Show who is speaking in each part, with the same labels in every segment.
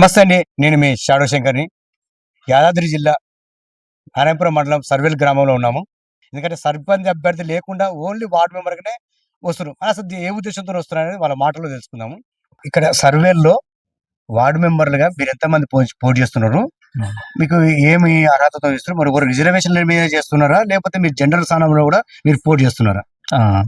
Speaker 1: నమస్తే అండి. నేను మీ షాడో శంకర్ని. యాదాద్రి జిల్లా నారాయణపురం మండలం సర్వేల్ గ్రామంలో ఉన్నాము. ఎందుకంటే సర్పంచ్ అభ్యర్థి లేకుండా ఓన్లీ వార్డు మెంబర్గానే వస్తున్నారు. అసలు ఏ ఉద్దేశంతో వస్తున్నారనేది వాళ్ళ మాటలో తెలుసుకుందాము. ఇక్కడ సర్వేల్లో వార్డు మెంబర్లుగా మీరు ఎంతమంది పో- పోటీ చేస్తున్నారు? మీకు ఏమి అర్హతతో ఇస్తున్నారు మరి ఒక రిజర్వేషన్ల మీద చేస్తున్నారా? లేకపోతే మీరు జనరల్ స్థానంలో కూడా మీరు పోటీ చేస్తున్నారా?
Speaker 2: ఆ,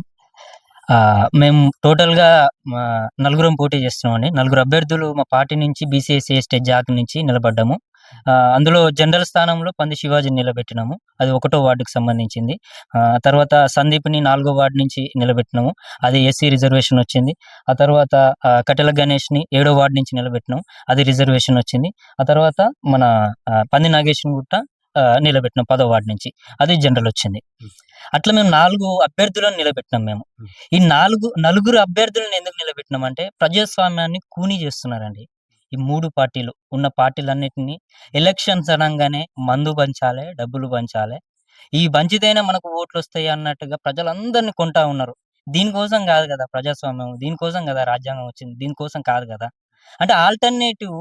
Speaker 2: మేము టోటల్గా మా నలుగురం పోటీ చేస్తున్నామండి. నలుగురు అభ్యర్థులు మా పార్టీ నుంచి బీసీఎస్సీ స్టేట్ జాక్ నుంచి నిలబడ్డాము. అందులో జనరల్ స్థానంలో పంది శివాజీని నిలబెట్టినాము. అది ఒకటో వార్డుకు సంబంధించింది. ఆ తర్వాత సందీప్ని నాలుగో వార్డు నుంచి నిలబెట్టినాము. అది ఎస్సీ రిజర్వేషన్ వచ్చింది. ఆ తర్వాత కటెల కట్టెల గణేష్ని ఏడో వార్డు నుంచి నిలబెట్టినాము. అది రిజర్వేషన్ వచ్చింది. ఆ తర్వాత మన పంది నాగేశ్వర గుట్ట నిలబెట్టినాం పదో వార్డు నుంచి. అదే జనరల్ వచ్చింది. అట్లా మేము నాలుగు అభ్యర్థులను నిలబెట్టినాం మేము. ఈ నాలుగు నలుగురు అభ్యర్థులను ఎందుకు నిలబెట్టినాం అంటే ప్రజాస్వామ్యాన్ని కూనీ చేస్తున్నారండి. ఈ మూడు పార్టీలు ఉన్న పార్టీలన్నిటినీ ఎలక్షన్స్ అనగానే మందు పంచాలి డబ్బులు పంచాలి. ఈ పంచితేనే మనకు ఓట్లు వస్తాయి అన్నట్టుగా ప్రజలందరినీ కొంటా ఉన్నారు. దీనికోసం కాదు కదా ప్రజాస్వామ్యం దీనికోసం కదా రాజ్యాంగం వచ్చింది దీనికోసం కాదు కదా. అంటే ఆల్టర్నేటివ్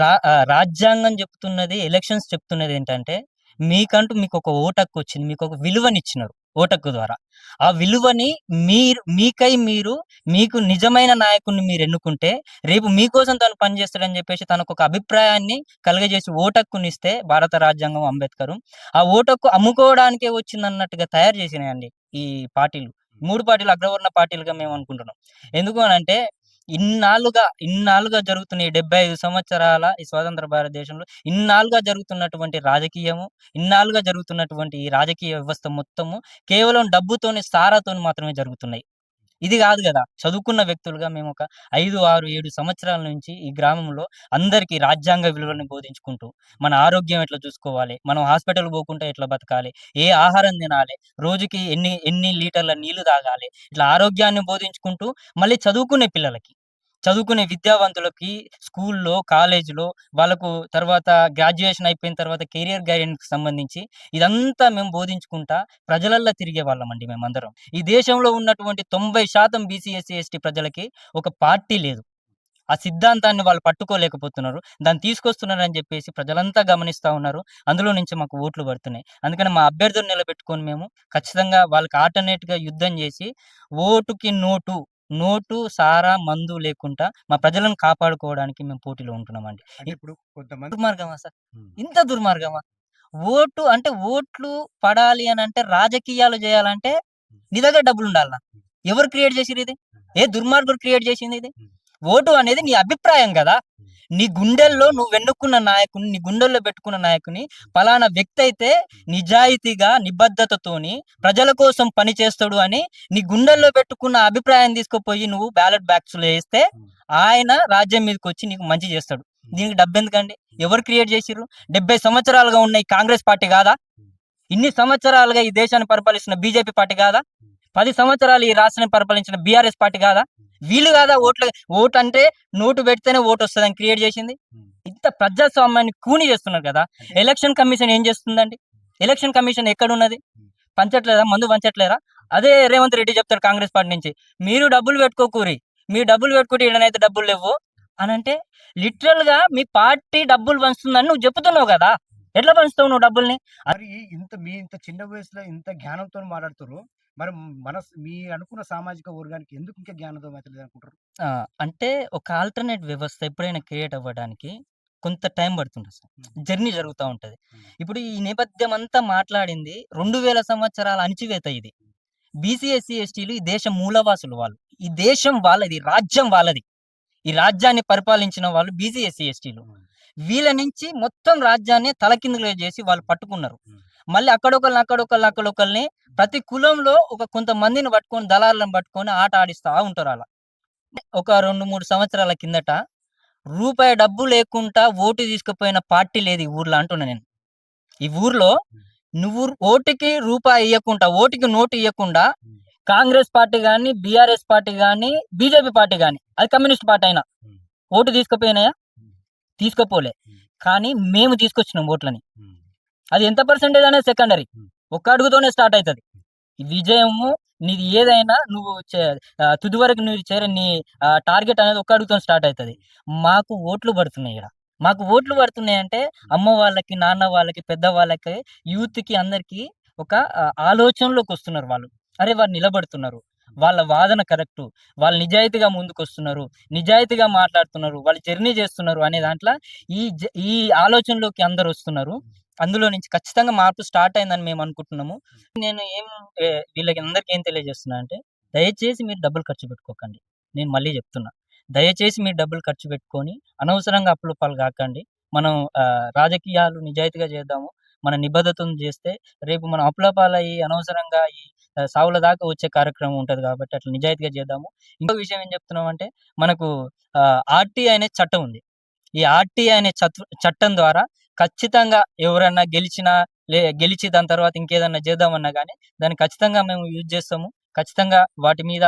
Speaker 2: రా రాజ్యాంగం చెప్తున్నది ఎలక్షన్స్ చెప్తున్నది ఏంటంటే మీకంటూ మీకు ఒక ఓటక్కు వచ్చింది మీకు ఒక విలువనిచ్చినారు ఓటక్కు ద్వారా. ఆ విలువని మీరు మీకై మీరు మీకు నిజమైన నాయకుడిని మీరు ఎన్నుకుంటే రేపు మీకోసం తను పనిచేస్తాడని చెప్పేసి తనకు ఒక అభిప్రాయాన్ని కలుగజేసి ఓటక్కునిస్తే భారత రాజ్యాంగం అంబేద్కర్. ఆ ఓటక్కు అమ్ముకోవడానికే వచ్చింది అన్నట్టుగా తయారు చేసినాయండి ఈ పార్టీలు. మూడు పార్టీలు అగ్రవర్ణ పార్టీలుగా మేము అనుకుంటున్నాం. ఎందుకు అని అంటే ఇన్నాళ్ళుగా ఇన్నాళ్ళుగా జరుగుతున్న ఈ డెబ్బై ఐదు సంవత్సరాల ఈ స్వతంత్ర భారతదేశంలో ఇన్నాళ్ళుగా జరుగుతున్నటువంటి రాజకీయము ఇన్నాళ్ళుగా జరుగుతున్నటువంటి ఈ రాజకీయ వ్యవస్థ మొత్తము కేవలం డబ్బుతోని సారాతోని మాత్రమే జరుగుతున్నాయి. ఇది కాదు కదా. చదువుకున్న వ్యక్తులుగా మేము ఒక ఐదు ఆరు ఏడు సంవత్సరాల నుంచి ఈ గ్రామంలో అందరికీ రాజ్యాంగ విలువలను బోధించుకుంటూ మన ఆరోగ్యం ఎట్లా చూసుకోవాలి మనం హాస్పిటల్ పోకుండా ఎట్లా బతకాలి ఏ ఆహారం తినాలి రోజుకి ఎన్ని ఎన్ని లీటర్ల నీళ్ళు తాగాలి ఇట్లా ఆరోగ్యాన్ని బోధించుకుంటూ మళ్ళీ చదువుకునే పిల్లలకి చదువుకునే విద్యావంతులకి స్కూల్లో కాలేజీలో వాళ్ళకు తర్వాత గ్రాడ్యుయేషన్ అయిపోయిన తర్వాత కెరియర్ గైడెన్స్ సంబంధించి ఇదంతా మేము బోధించుకుంటా ప్రజలల్లో తిరిగే వాళ్ళమండి మేమందరం. ఈ దేశంలో ఉన్నటువంటి తొంభై శాతం బీసీఎస్సీ ఎస్టీ ప్రజలకి ఒక పార్టీ లేదు. ఆ సిద్ధాంతాన్ని వాళ్ళు పట్టుకోలేకపోతున్నారు. దాన్ని తీసుకొస్తున్నారని చెప్పేసి ప్రజలంతా గమనిస్తూ ఉన్నారు. అందులో నుంచి మాకు ఓట్లు పడుతున్నాయి. అందుకని మా అభ్యర్థులు నిలబెట్టుకొని మేము ఖచ్చితంగా వాళ్ళకి ఆల్టర్నేట్గా యుద్ధం చేసి ఓటుకి నోటు నోటు సారా మందు లేకుండా మా ప్రజలను కాపాడుకోవడానికి మేము పోటీలో ఉంటున్నామండి.
Speaker 1: ఇప్పుడు కొంతమంది
Speaker 2: దుర్మార్గమా సార్. ఇంత దుర్మార్గమా? ఓటు అంటే ఓట్లు పడాలి అని అంటే రాజకీయాలు చేయాలంటే నీ దగ్గర డబ్బులు ఉండాలనా ఎవరు క్రియేట్ చేసిరు ఇది? ఏ దుర్మార్గుడు క్రియేట్ చేసింది ఇది? ఓటు అనేది నీ అభిప్రాయం కదా? నీ గుండెల్లో నువ్వు వెన్నుకున్న నాయకుని నీ గుండెల్లో పెట్టుకున్న నాయకుని పలానా వ్యక్తి అయితే నిజాయితీగా నిబద్ధతతోని ప్రజల కోసం పని చేస్తాడు అని నీ గుండెల్లో పెట్టుకున్న అభిప్రాయం తీసుకుపోయి నువ్వు బ్యాలెట్ బ్యాక్స్లో వేస్తే ఆయన రాజ్యం మీదకి వచ్చి నీకు మంచి చేస్తాడు. దీనికి డబ్బు ఎందుకండి? ఎవరు క్రియేట్ చేసిర్రు? డెబ్బై సంవత్సరాలుగా ఉన్న ఈ కాంగ్రెస్ పార్టీ కాదా? ఇన్ని సంవత్సరాలుగా ఈ దేశాన్ని పరిపాలిస్తున్న బీజేపీ పార్టీ కాదా? పది సంవత్సరాలు ఈ రాష్ట్రాన్ని పరిపాలించిన బీఆర్ఎస్ పార్టీ కాదా? వీళ్ళు కాదా ఓట్లు ఓటు అంటే నోటు పెడితేనే ఓటు వస్తుందని క్రియేట్ చేసింది. ఇంత ప్రజాస్వామ్యాన్ని కూని చేస్తున్నారు కదా. ఎలక్షన్ కమిషన్ ఏం చేస్తుందండి? ఎలక్షన్ కమిషన్ ఎక్కడ ఉన్నది పంచట్లేదా? మందు పంచట్లేరా అదే రేవంత్ రెడ్డి చెప్తాడు కాంగ్రెస్ పార్టీ నుంచి మీరు డబ్బులు పెట్టుకోకూరి. మీరు డబ్బులు పెట్టుకుంటే ఈడనైతే డబ్బులు లేవు. అని అంటే లిటరల్గా మీ పార్టీ డబ్బులు పంచుతుందని నువ్వు చెప్తున్నావు కదా. ఎట్లా పంచుతావు నువ్వు డబ్బుల్ని?
Speaker 1: మరి ఇంత మీ ఇంత చిన్న వయసులో ఇంత జ్ఞానంతో మాట్లాడుతారు మరి మన మీ అనుకున్న సామాజిక వర్గానికి ఎందుకు ఇంకా జ్ఞానంతో అవుతలేదు అనుకుంటారు
Speaker 2: ఆ, అంటే ఒక ఆల్టర్నేట్ వ్యవస్థ ఎప్పుడైనా క్రియేట్ అవ్వడానికి కొంత టైం పడుతుంది సార్. జర్నీ జరుగుతూ ఉంటది. ఇప్పుడు ఈ నేపథ్యం అంతా మాట్లాడింది రెండు వేల సంవత్సరాల అణచివేత ఇది. బీసీ ఎస్సీ ఎస్టీలు ఈ దేశం మూలవాసులు వాళ్ళు. ఈ దేశం వాళ్ళది రాజ్యం వాళ్ళది. ఈ రాజ్యాన్ని పరిపాలించిన వాళ్ళు బీసీ ఎస్సీ ఎస్టీలు. వీళ్ళ నుంచి మొత్తం రాజ్యాన్ని తలకిందులు చేసి వాళ్ళు పట్టుకున్నారు. మళ్ళీ అక్కడొకళ్ళని అక్కడొకళ్ళని అక్కడొకళ్ళని ప్రతి కులంలో ఒక కొంతమందిని పట్టుకొని దళాలను పట్టుకొని ఆట ఆడిస్తా ఉంటారు అలా. ఒక రెండు మూడు సంవత్సరాల కిందట రూపాయి డబ్బు లేకుండా ఓటు తీసుకుపోయిన పార్టీ లేదు ఈ ఊర్లో అంటున్నా నేను. ఈ ఊర్లో నువ్వు ఓటుకి రూపాయి ఇవ్వకుండా ఓటుకి నోటు ఇవ్వకుండా కాంగ్రెస్ పార్టీ కానీ బీఆర్ఎస్ పార్టీ కానీ బీజేపీ పార్టీ కానీ అది కమ్యూనిస్ట్ పార్టీ అయినా ఓటు తీసుకుపోయినాయా? తీసుకుపోలే. కానీ మేము తీసుకొచ్చినాం ఓట్లని. అది ఎంత పర్సెంటేజ్ అనేది సెకండరీ ఒక్క అడుగుతోనే స్టార్ట్ అవుతుంది. విజయము నీది ఏదైనా నువ్వు తుది వరకు నువ్వు చేరే నీ టార్గెట్ అనేది ఒక్క అడుగుతో స్టార్ట్ అవుతుంది. మాకు ఓట్లు పడుతున్నాయి ఇక్కడ. మాకు ఓట్లు పడుతున్నాయంటే అమ్మ వాళ్ళకి నాన్న వాళ్ళకి పెద్ద వాళ్ళకి యూత్కి అందరికి ఒక ఆలోచనలోకి వస్తున్నారు వాళ్ళు. అరే వాళ్ళు నిలబడుతున్నారు. వాళ్ళ వాదన కరెక్ట్. వాళ్ళు నిజాయితీగా ముందుకు వస్తున్నారు నిజాయితీగా మాట్లాడుతున్నారు. వాళ్ళు జర్నీ చేస్తున్నారు అనే దాంట్లో ఈ ఈ ఆలోచనలోకి అందరు వస్తున్నారు అందులో నుంచి ఖచ్చితంగా మార్పు స్టార్ట్ అయిందని మేము అనుకుంటున్నాము. నేను ఏం వీళ్ళకి అందరికీ ఏం తెలియజేస్తున్నా అంటే దయచేసి మీరు డబ్బులు ఖర్చు పెట్టుకోకండి. నేను మళ్ళీ చెప్తున్నా. దయచేసి మీరు డబ్బులు ఖర్చు పెట్టుకొని అనవసరంగా అప్పుల పాలు కాకండి. మనం రాజకీయాలు నిజాయితీగా చేద్దాము. మన నిబద్ధతను చేస్తే రేపు మనం అప్పుల పాలయ్యి అనవసరంగా ఈ సావుల దాకా వచ్చే కార్యక్రమం ఉంటది కాబట్టి అట్లా నిజాయితీగా చేద్దాము. ఇంకో విషయం ఏం చెప్తున్నాం అంటే మనకు ఆర్టీఐ అనే చట్టం ఉంది. ఈ ఆర్టీఐ అనే చట్టం ద్వారా ఖచ్చితంగా ఎవరన్నా గెలిచినా లే గెలిచి దాని తర్వాత ఇంకేదన్నా చేద్దామన్నా కానీ దాన్ని ఖచ్చితంగా మేము యూజ్ చేస్తాము. ఖచ్చితంగా వాటి మీద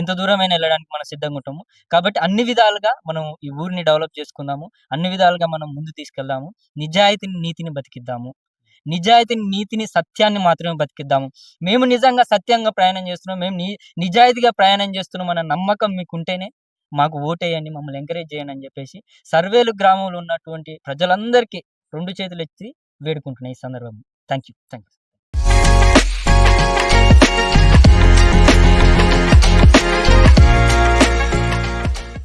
Speaker 2: ఎంత దూరమైనా వెళ్ళడానికి మనం సిద్ధంగా ఉంటాము. కాబట్టి అన్ని విధాలుగా మనం ఈ ఊరిని డెవలప్ చేసుకుందాము. అన్ని విధాలుగా మనం ముందు తీసుకెళ్దాము. నిజాయితీని నీతిని బతికిద్దాము. నిజాయితీని నీతిని సత్యాన్ని మాత్రమే బతికిద్దాము. మేము నిజంగా సత్యంగా ప్రయాణం చేస్తున్నాం. మేము నిజాయితీగా ప్రయాణం చేస్తున్నాం అన్న నమ్మకం మీకు ఉంటేనే మాకు ఓటేయండి మమ్మల్ని ఎంకరేజ్ చేయండి అని చెప్పేసి సర్వేలు గ్రామంలో ఉన్నటువంటి ప్రజలందరికీ రెండు చేతులు ఎత్తి వేడుకుంటున్నాయి ఈ సందర్భం థ్యాంక్ యూ థ్యాంక్ యూ